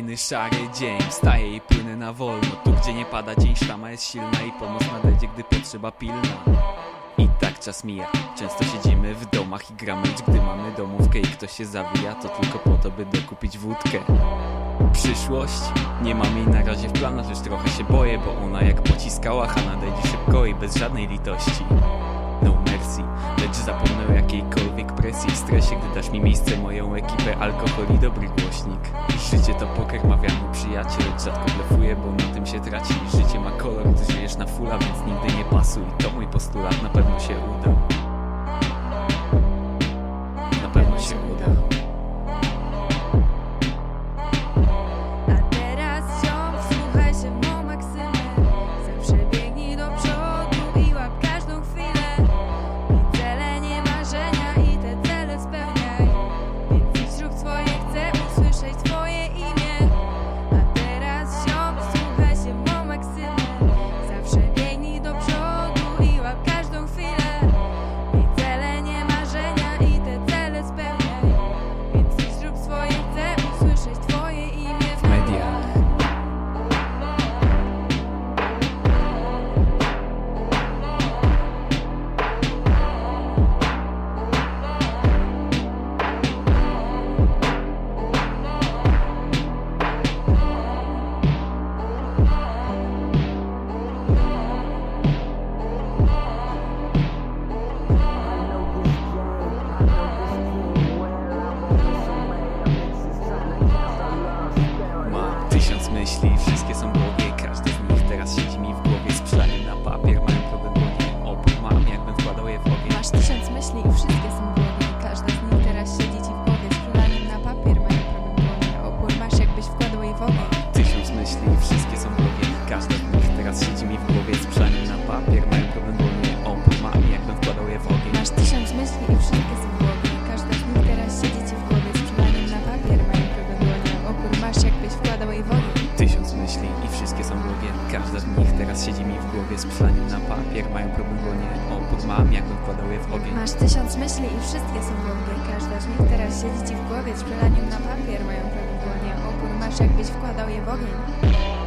Kolejny szary dzień, wstaję i płynę na wolno. Tu gdzie nie pada dzień, sztama jest silna I pomoc nadejdzie, gdy potrzeba pilna. I tak czas mija, często siedzimy w domach i gramy gdy mamy domówkę i ktoś się zawija To tylko po to, by dokupić wódkę. Przyszłość? Nie mam jej na razie w planach, lecz trochę się boję Bo ona jak pociska łacha nadejdzie szybko i bez żadnej litości. No mercy, lecz zapomnę o jakiejkolwiek presji i stresie Gdy dasz mi miejsce, moją ekipę, alkohol i dobry głośnik. Życie to poker, mawiam mój przyjaciel, rzadko blefuję, bo na tym się traci. Życie ma kolor, gdy żyjesz na fula, więc nigdy nie pasuj. To mój postulat, na pewno się uda myśli, wszystkie są głowie Każdy z nich teraz siedzi mi w głowie. Z przelaniem na papier, mają problem, bo nie opór mam Jakbym wkładał je w ogień. Masz tysiąc myśli i wszystkie są w głowie Każda z nich teraz siedzi ci w głowie. Z przelaniem na papier mają problem głowie Opór masz jakbyś wkładał je w ogień. Tysiąc myśli, wszystkie są w głowie Każda z nich teraz siedzi mi siedzi mi w głowie Z przelaniem na papier, mają problem, bo nie opór mam Jakbym wkładał je w ogień. Masz tysiąc myśli i wszystkie są głowie Każda z nich teraz siedzi ci w głowie Z przelaniem na papier. Mają problem głowie Opór masz jakbyś wkładał je w ogień